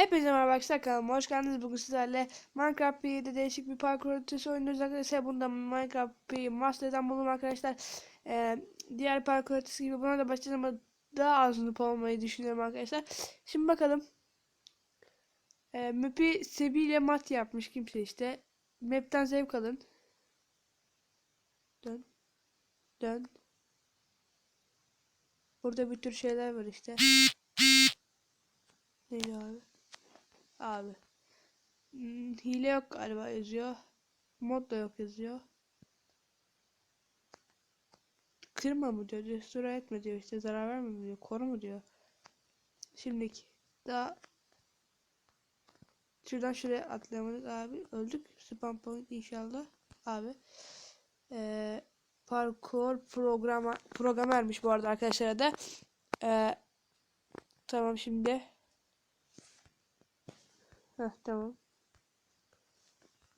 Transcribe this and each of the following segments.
Hepinize merhaba arkadaşlar hoş geldiniz. Bugün sizlerle Minecraft P'de değişik bir parkur haritası oynuyoruz arkadaşlar. Bunda Minecraft P'yi Master'dan buldum arkadaşlar. Ee, diğer parkur haritası gibi buna da başlayacağım ama daha az noob olmayı düşünüyorum arkadaşlar. Şimdi bakalım. Ee, map'i Sebi ile Mat yapmış kimse işte. Map'ten zevk alın. Dön. Dön. Burada bir tür şeyler var işte. Neydi abi? Abi. Hmm, hile yok galiba yazıyor. Mod da yok yazıyor. Kırma mı diyor, restore etme diyor işte zarar verme mi diyor, koru mu diyor. Şimdiki daha şuradan şuraya atlayamadık abi öldük. Spam point inşallah abi. Ee, parkur programa programermiş bu arada arkadaşlar da. Ee, tamam şimdi. Heh, tamam.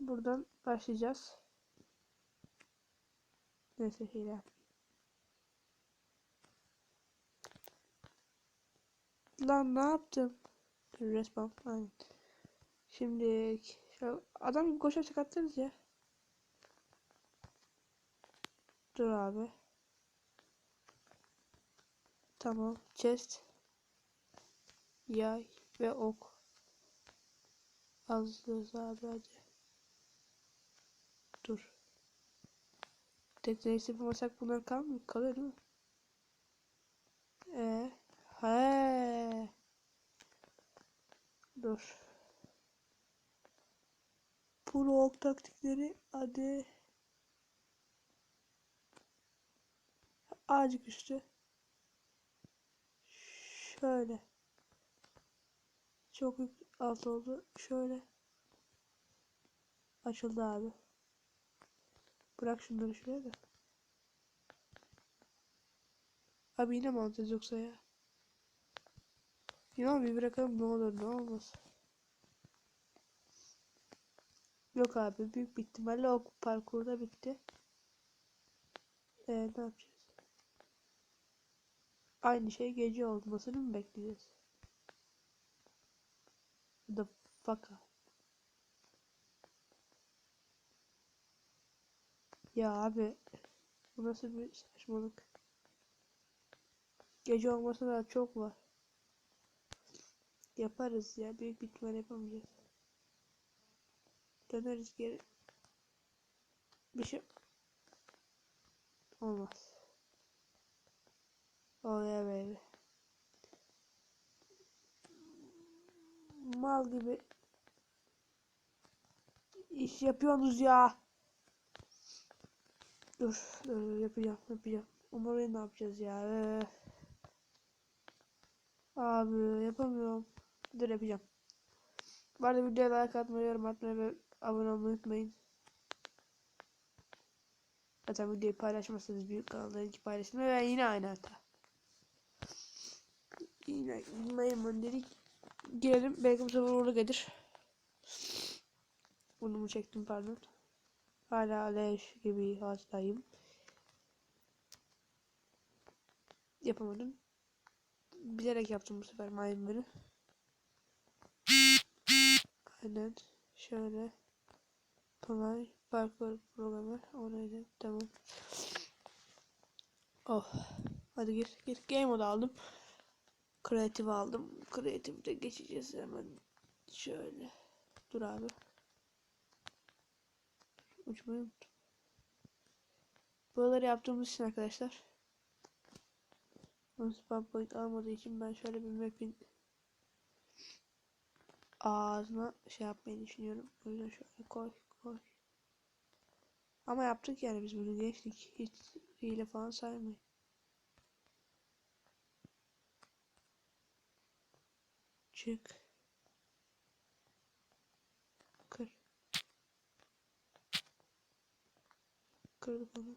Buradan başlayacağız. Neyse hile. Lan ne yaptım? Respawn. Aynen. Şimdi adam gibi koşarak attınız ya. Dur abi. Tamam. Chest. Yay ve ok. Azlığız abi hadi. Dur. Tekneyi yapamasak bunlar kalmıyor. Kalıyor değil mi? Ee, he. Dur. Pro ok taktikleri hadi. Azıcık üstü. Şöyle. Çok yük alt oldu. Şöyle. Açıldı abi. Bırak şunları şuraya da. Abi yine mi alacağız yoksa ya? Yine bir bırakalım ne olur ne olmaz. Yok abi büyük bir ihtimalle o parkurda bitti. Ee, ne yapacağız? Aynı şey gece olmasını mı bekleyeceğiz? Up. Ya abi bu nasıl bir saçmalık? Gece olması da çok var. Yaparız ya. Büyük bir ihtimal yapamayacağız. Döneriz geri. Bir şey olmaz. Yeah baby. Mal gibi iş yapıyorsunuz ya. Dur, dur, dur yapacağım, yapacağım. Umarım ne yapacağız ya. Ee. Abi yapamıyorum. Dur yapacağım. Bu arada videoya like atmayı, yorum atmayı ve abone olmayı unutmayın. Zaten videoyu paylaşmazsanız büyük kanallarınki paylaşın ve yine aynı hata. Yine maymun dedik. Girelim. Belki bu sefer uğurlu gelir. Burnumu çektim pardon. Hala leş gibi hastayım. Yapamadım. Bilerek yaptım bu sefer maymunları. Aynen. Şöyle. Kolay. Parkur programı. Onayla. Tamam. Oh. Hadi gir. Gir. Game mode aldım. Kreatif aldım. Kreatifte geçeceğiz hemen. Şöyle. Dur abi. Uçmayı unuttum. Buraları yaptığımız için arkadaşlar. Spam point almadığı için ben şöyle bir map'in ağzına şey yapmayı düşünüyorum. O yüzden şöyle koy koy. Ama yaptık yani biz bunu geçtik. Hiç hile falan saymayın. Çık. Kırdık onu.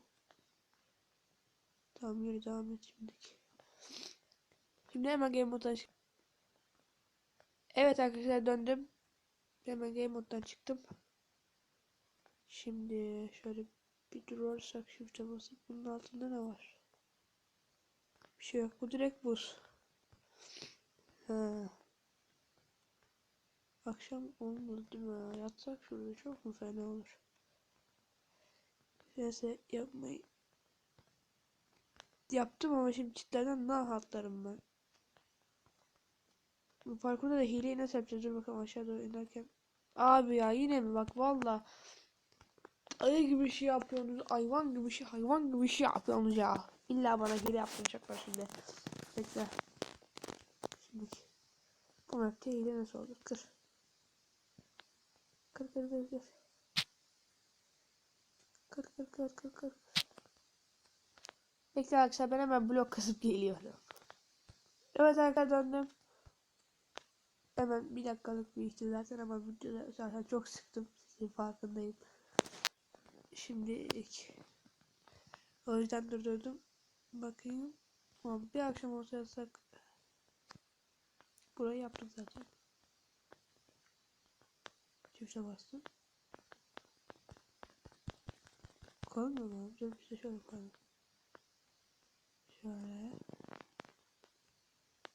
Tamam yürü devam et şimdiki. Şimdi hemen game moddan çık. Evet arkadaşlar döndüm. Hemen game moddan çıktım. Şimdi şöyle bir durursak shift'e basıp bunun altında ne var? Bir şey yok. Bu direkt buz. Ha. Akşam olmadı değil mi? ya? Yatsak şurada çok mu fena olur? Neyse yapmayı yaptım ama şimdi çitlerden ne atlarım ben. Bu parkurda da hileyi nasıl yapacağız? Dur bakalım aşağı doğru inerken. Abi ya yine mi? Bak valla. Ayı gibi şey yapıyorsunuz. Hayvan gibi şey, hayvan gibi şey yapıyorsunuz ya. İlla bana hile yapmayacaklar şimdi. Bekle. Şimdi bu mapte hile nasıl olur? Kır. Kır kır kır kır. Kır kır kır kır kır. Bekle arkadaşlar ben hemen blok kasıp geliyorum. Evet arkadaşlar döndüm. Hemen bir dakikalık bir işte zaten ama videoda zaten çok sıktım. Sizin farkındayım. Şimdi o yüzden durdurdum. Bakayım. Ama bir akşam olsa burayı yaptık zaten. Çifte bastım. Koymuyor mu? Dur işte şöyle koyalım. Şöyle.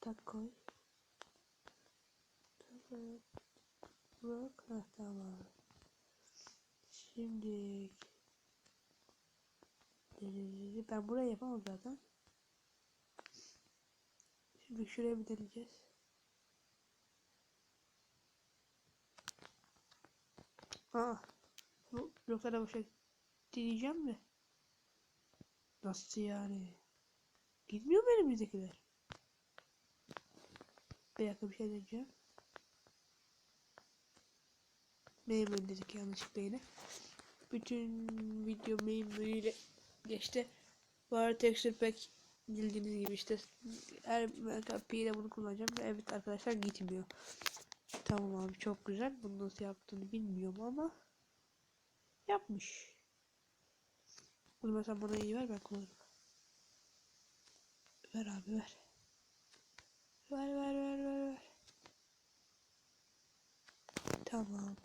Tak koy. Evet. Bak. Heh, tamam. Şimdi ben burayı yapamam zaten. Şimdi şuraya bir deneyeceğiz. Aa, bu bloklara boşa deneyeceğim mi? Nasıl yani? Gitmiyor mu elimizdekiler? Bir dakika bir şey deneyeceğim. Memnun dedik yanlışlıkla yine. Bütün video memnun ile geçti. Arada texture pack bildiğiniz gibi işte her kapıyla bunu kullanacağım. Evet arkadaşlar gitmiyor. Tamam abi çok güzel. Bunu nasıl yaptığını bilmiyorum ama yapmış. Bunu mesela bana iyi ver ben kullanırım. Ver abi ver. Ver ver ver ver ver. Tamam.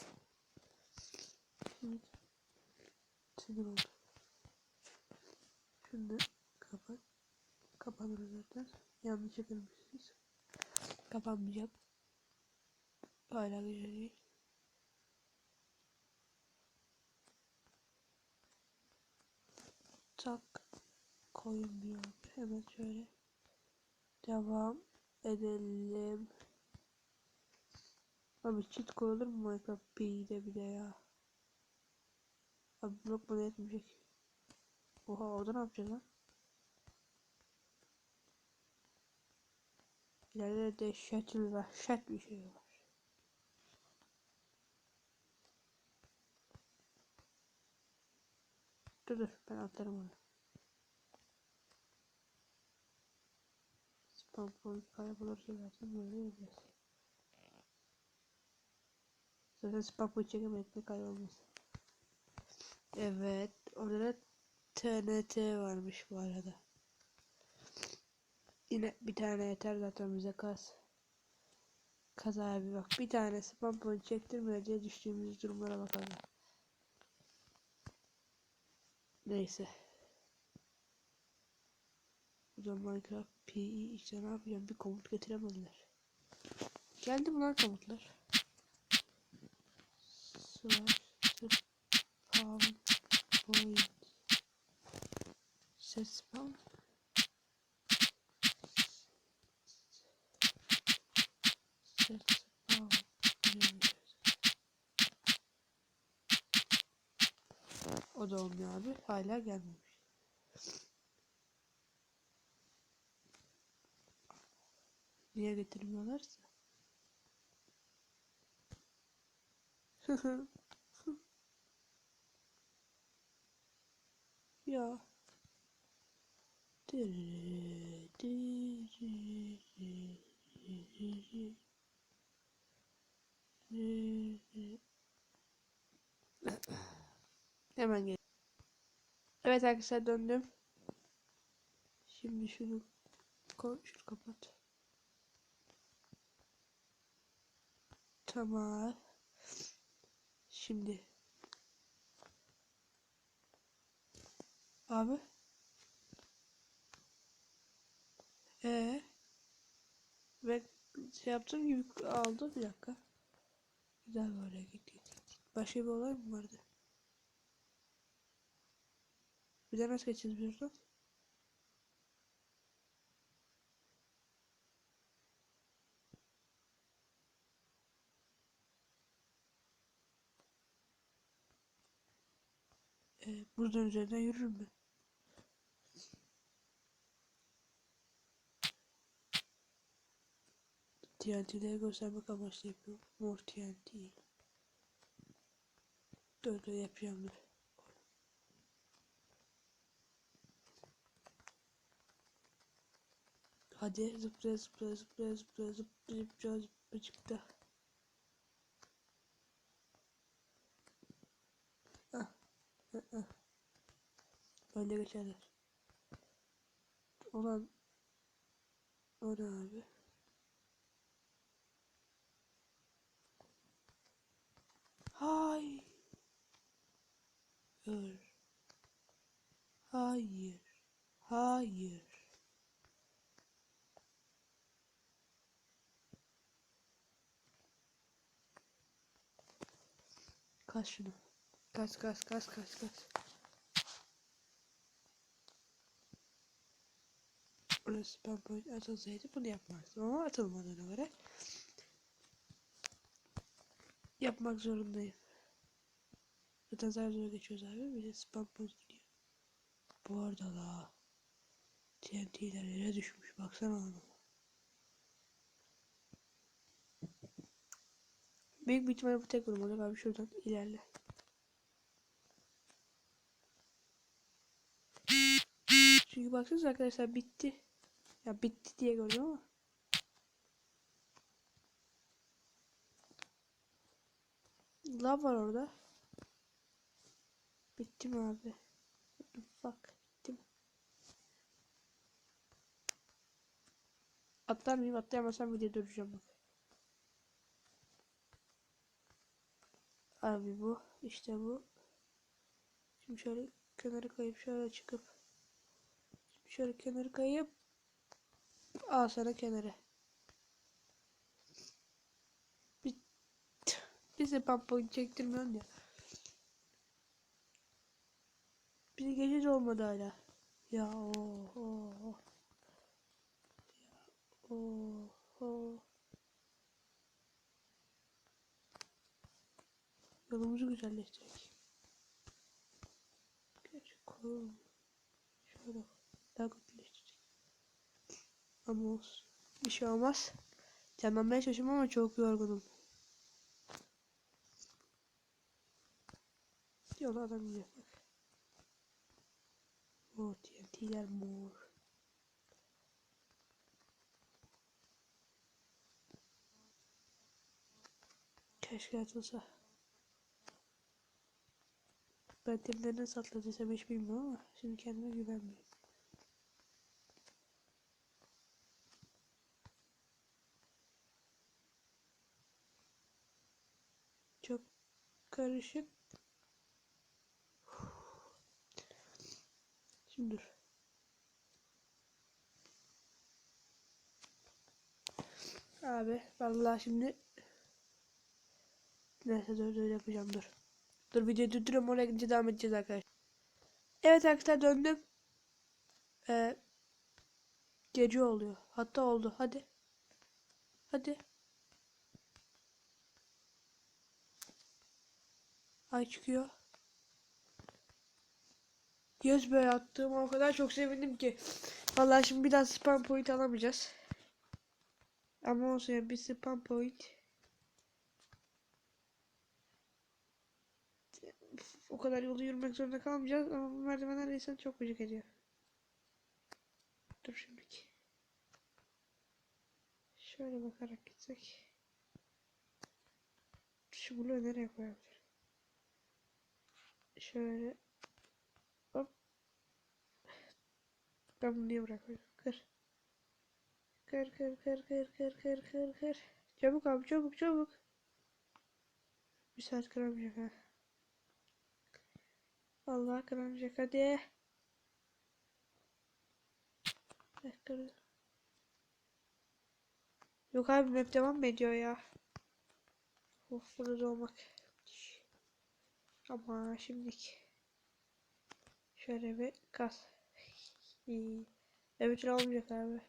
Şimdi sinir oldu. Şunu kapat. Kapanır zaten. Yanlış yapılmışsınız. Kapanmayacak. Hala güzel değil. Tak. Koymuyor. Hemen şöyle. Devam edelim. Abi cheat koyulur mu Minecraft P'de bile ya? Abi blok bana yetmeyecek. Oha orada ne yapacağız lan? İleride dehşet bir vahşet bir şey var. Dur dur ben atlarım onu. Spam point kaybolursa zaten böyle yapacağız. Zaten spam point çekemedik de. Evet orada da TNT varmış bu arada. Yine bir tane yeter zaten bize kaz. Kaz abi bak bir tane spam point çektirmeyeceğiz düştüğümüz durumlara bakalım. Neyse. O zaman Minecraft PE işte ne yapacağım bir komut getiremediler. Geldi lan komutlar? Slash spam point set spam set spam O da olmuyor abi. Hala gelmemiş. Niye getirmiyorlarsa? ya. Hemen gel. Evet arkadaşlar döndüm. Şimdi şunu koy, şunu kapat. Tamam. Şimdi. Abi. Ee. Ben şey yaptığım gibi aldı bir dakika. Güzel böyle git git git. Başka bir olay mı vardı? Bir de nasıl geçeceğiz buradan? Ee, buradan üzerinden yürür mü? TNT'leri göstermek amaçlı yapıyorum. Mor TNT. Böyle yapacağım dur. Hadi zıplaya zıplaya zıplaya zıplaya zıplaya zıplaya zıplaya çıktı. Ah, Böyle geçerler. Olan o ne abi? Hayır. Hayır. Hayır. Kas şunu. Kas kas kas kas kas. Burası ben böyle atılsaydı bunu yapmazdım ama atılmadığına göre yapmak zorundayım. Zaten zar zor geçiyoruz abi. Bir de spam point gidiyor. Bu arada la TNT'ler yere düşmüş. Baksana ona. Büyük bir ihtimalle bu tek olacak abi. Şuradan ilerle. Çünkü baksanıza arkadaşlar bitti. Ya bitti diye gördüm ama. Lav var orada. Bitti mi abi? Fuck? Bitti mi? Atlar mıyım? Atlayamazsam video duracağım bak. Abi bu. işte bu. Şimdi şöyle kenara kayıp şöyle çıkıp. Şöyle kenara kayıp. Al sana kenara. Bize pampa çektirmiyorsun ya. Bir gece de olmadı hala. Ya o o o o Yolumuzu güzelleştirek. Koyalım. Şöyle daha kötüleştirecek. Ama olsun. Bir şey olmaz. Canlanmaya çalışıyorum ama çok yorgunum. Yola adam gidiyor bak. O TNT'ler mor. Keşke atılsa. Ben terimleri nasıl atladıysam hiç bilmiyorum ama şimdi kendime güvenmiyorum. Çok karışık. Şimdi dur. Abi vallahi şimdi Neyse dur dur yapacağım dur. Dur videoyu durduruyorum oraya gidince devam edeceğiz arkadaşlar. Evet arkadaşlar döndüm. Ee, gece oluyor. Hatta oldu. Hadi. Hadi. Ay çıkıyor. Göz böyle attığıma o kadar çok sevindim ki. Vallahi şimdi bir daha spam point alamayacağız. Ama olsun ya bir spam point. O kadar yolu yürümek zorunda kalmayacağız ama bu merdivenler insan çok gıcık ediyor. Dur şimdiki. Şöyle bakarak gitsek. Şu bloğu nereye koyabilirim? Şöyle. Hop. Ben bunu niye bırakıyorum? Kır. Kır kır kır kır kır kır kır kır. Çabuk abi çabuk çabuk. Bir saat kıramayacak ha. Allah kıramayacak hadi. Yok abi map devam mı ediyor ya? Of burada olmak. Ama şimdilik şöyle bir kas. Evet olmayacak abi.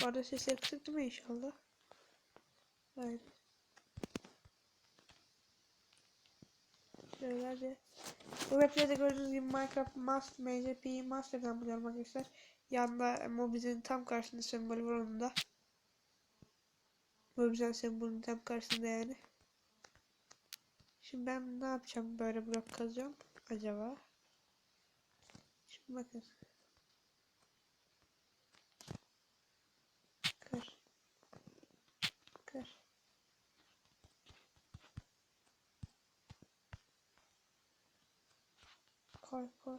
Bu arada sesleri kısık değil inşallah? Aynen. Şöyle. Bu webde gördüğünüz gibi Minecraft Must MCP Master'dan buluyorum arkadaşlar. Yanında Mobizen tam karşısında sembolü var onun da. Mobizen sembolünün tam karşısında yani. Şimdi ben ne yapacağım böyle blok kazacağım acaba? Şimdi bakın. Kır. Kır. Koy koy.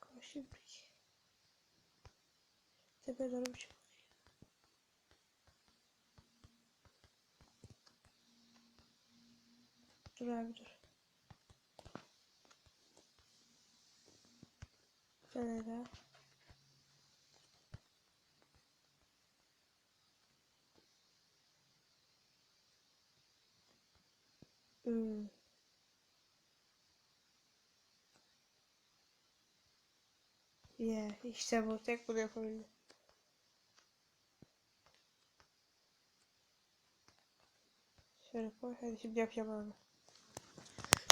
Koy şimdi. Tepe doğru bir şey. Dur abi dur. Şöyle. Hmm. Yeah, işte bu tek bunu yapabildim. Şöyle koy. Hadi şimdi yapacağım abi.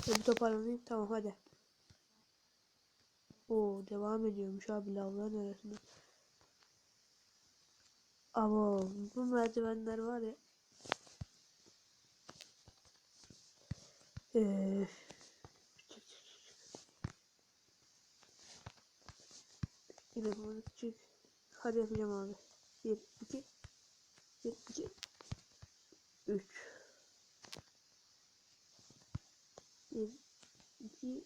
Şimdi toparlanayım. Tamam hadi. Oo devam ediyormuş abi lavların arasında. Ama bu merdivenler var ya. Ee, yine küçük. Hadi yapacağım abi. 1, 2, 1, 2, 3. 1, 2,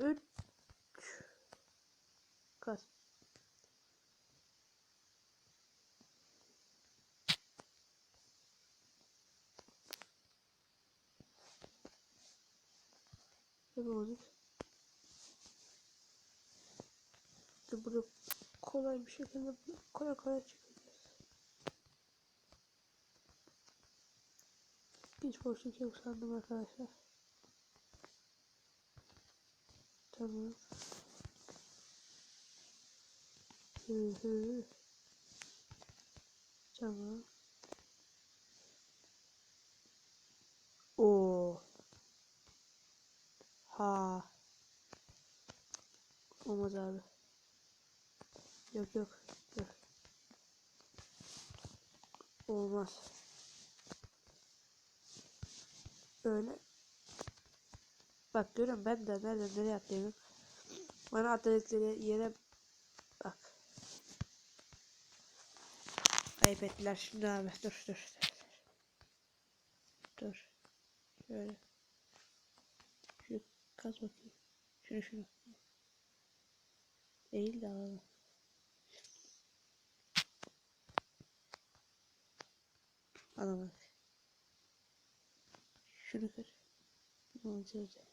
3. Kas. Yapamadık. İşte burada kolay bir şekilde kolay kolay çıkacağız. Hiç boşluk yok sandım arkadaşlar. Tamam. Hı hı. Tamam. Oo. Ha. Olmaz abi. Yok yok. Dur. Olmaz. Öyle. Bak görüyorum ben de nereden nereye atlayayım. Bana atladıkları yere bak. Ayıp ettiler şimdi abi. Dur dur dur. Dur. Şöyle. Şu kaz bakayım. Şunu şunu. Eğil de alalım. Alamadık. Şunu kır. Ne olacak?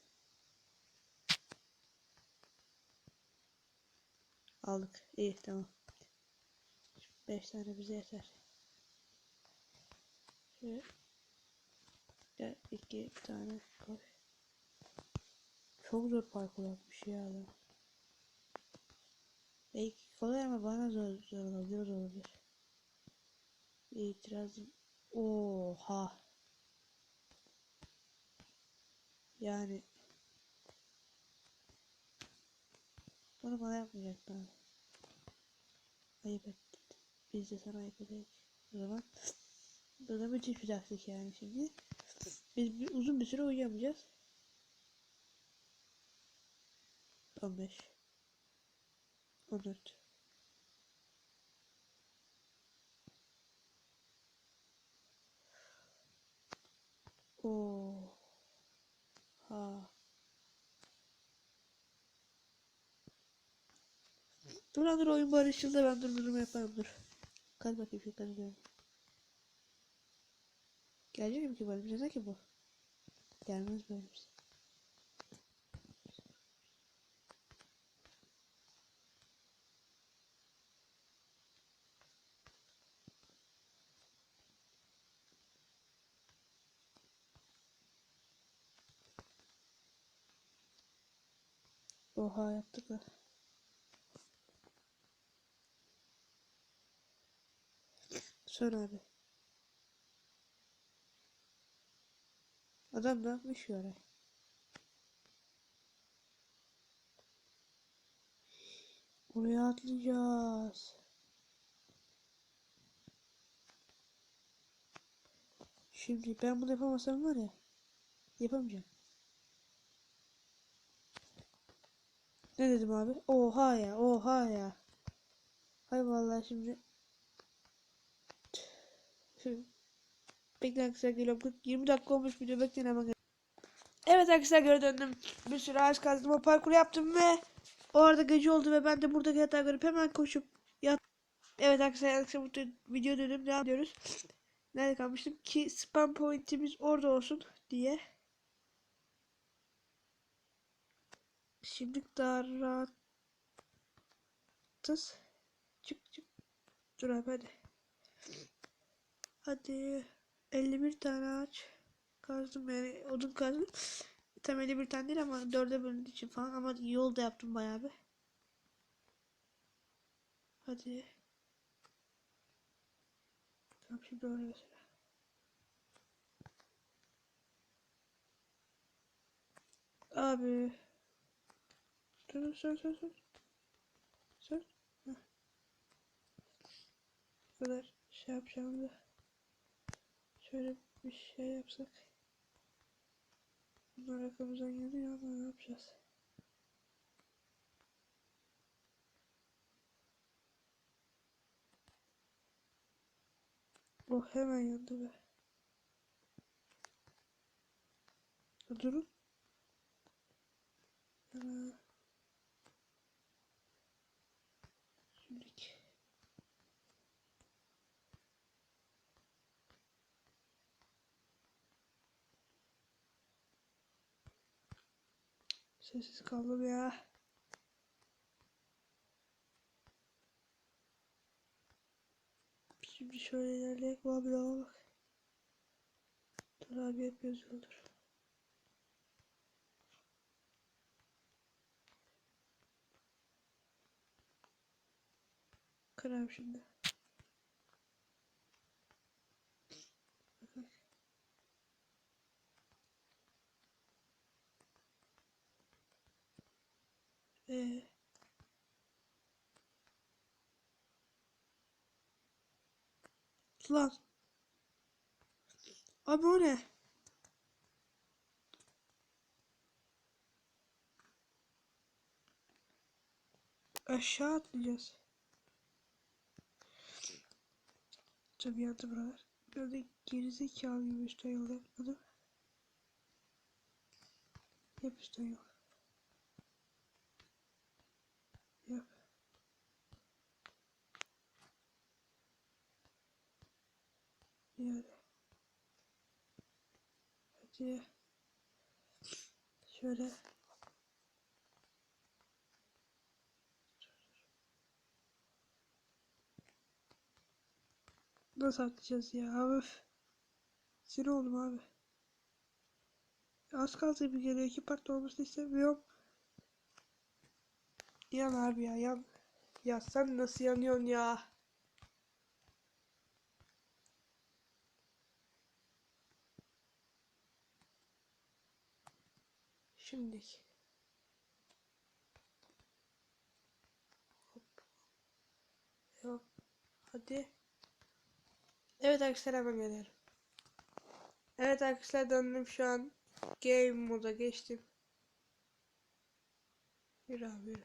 Aldık. İyi tamam. 5 tane bize yeter. Şöyle. Ya iki tane koy. Çok zor parkur yapmış ya adam. Belki kolay ama bana zor, zor olabilir, zor olabilir. Bir itirazım. Oha. Yani. Bunu bana yapmayacaklar. Ayıp ettik. Biz de sana ayıp edelim. O zaman. Müthiş bir taktik yani şimdi. Biz bir, uzun bir süre uyuyamayacağız. 15 14 Oo. Ha. Dur lan dur oyun barışıldı ben durdurumu yaparım dur. Kaz bakayım şu kazı Gelecek mi ki bölümümüze ne ki bu? Gelmez bölümümüze. Oha yaptık da. Son abi. Adam ne yapmış ya oraya? Oraya atlayacağız. Şimdi ben bunu yapamasam var ya. Yapamayacağım. Ne dedim abi? Oha ya, oha ya. Hay vallahi şimdi. Bekleyin arkadaşlar geliyorum. 40 20 dakika olmuş video bekleyin hemen. Evet arkadaşlar geri döndüm. Bir sürü ağaç kazdım. O parkur yaptım ve o arada gece oldu ve ben de buradaki yatağı görüp hemen koşup yat. Evet arkadaşlar arkadaşlar bu video dönüp devam ediyoruz. Nerede kalmıştım ki spam pointimiz orada olsun diye. Şimdi daha rahatız. Çık çık. Dur abi hadi. Hadi. 51 tane ağaç kazdım yani odun kazdım. Tam 51 tane değil ama 4'e bölündüğü için falan ama yol da yaptım bayağı bir. Hadi. Tamam şimdi oraya mesela. Abi. Dur sor sor sor. Sor. Heh. Bu kadar şey yapacağım da. Şöyle bir şey yapsak. Bunlar arkamızdan geliyor ama ne yapacağız? Oh hemen yandı be. Durun. Hemen. Sessiz kaldım ya. Şimdi şöyle ilerleyek. Bu abi daha bak. Dur abi hep yazıyordur. Kır abi şimdi. Ee, lan. Abi o ne? Aşağı atlayacağız. Tabii yandı buralar. Böyle gerizekalı gibi üstten yol yapmadım. Yap üstten yol. Yap. Yani. Hadi. Şöyle. Nasıl atlayacağız ya? Öf. Sinir oldum abi. Az kaldı bir kere iki part olmasını istemiyorum. Yan abi ya yan. Ya sen nasıl yanıyorsun ya? Şimdi. Hop. Yok. Hadi. Evet arkadaşlar hemen geliyorum. Evet arkadaşlar döndüm şu an. Game moda geçtim. Yürü abi.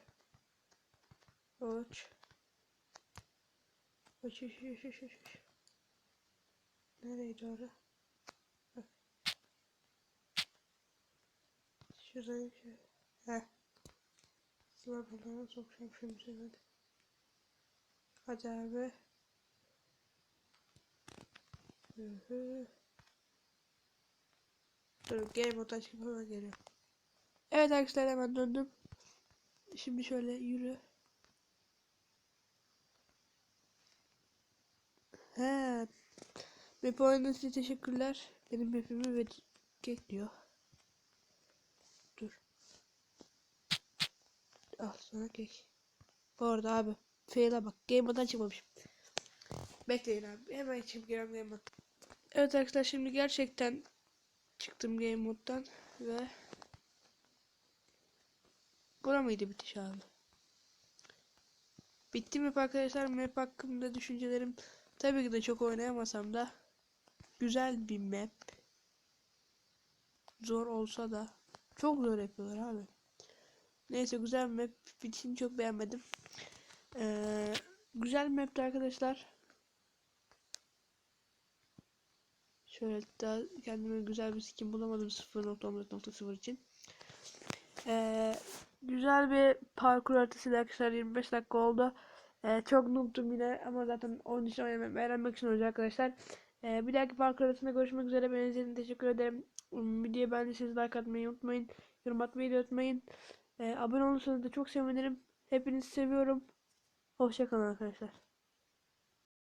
Uç uç uç uç uç. uç. Nereye doğru? Şuradan şöyle. Heh. Sıla buradan sokacağım şimdi hadi. Hadi abi. Hı hı. Dur game mode açıp hemen geliyorum. Evet arkadaşlar hemen döndüm. Şimdi şöyle yürü. He. Map oynadığınız için teşekkürler. Benim mapimi ve diyor. Dur. Al sana kek. Bu arada abi. Fail'e bak. Game mode'dan çıkmamışım. Bekleyin abi. Hemen çıkıp geliyorum game mode. Evet arkadaşlar şimdi gerçekten çıktım game moddan ve Bura mıydı bitiş abi? Bitti mi arkadaşlar? Map hakkında düşüncelerim tabii ki de çok oynayamasam da güzel bir map. Zor olsa da çok zor yapıyorlar abi. Neyse güzel map. Bitişini çok beğenmedim. Ee, güzel mapti arkadaşlar. Şöyle daha kendime güzel bir skin bulamadım 0.14.0 için. Ee, güzel bir parkur haritası arkadaşlar 25 dakika oldu. Ee, çok noob'tum yine ama zaten oyun için oynamayı öğrenmek için olacak arkadaşlar. Ee, bir dahaki parkur haritasında görüşmek üzere. Beni izlediğiniz teşekkür ederim. Videoyu beğendiyseniz like atmayı unutmayın. Yorum atmayı da unutmayın. Ee, abone olursanız da çok sevinirim. Hepinizi seviyorum. Hoşçakalın arkadaşlar.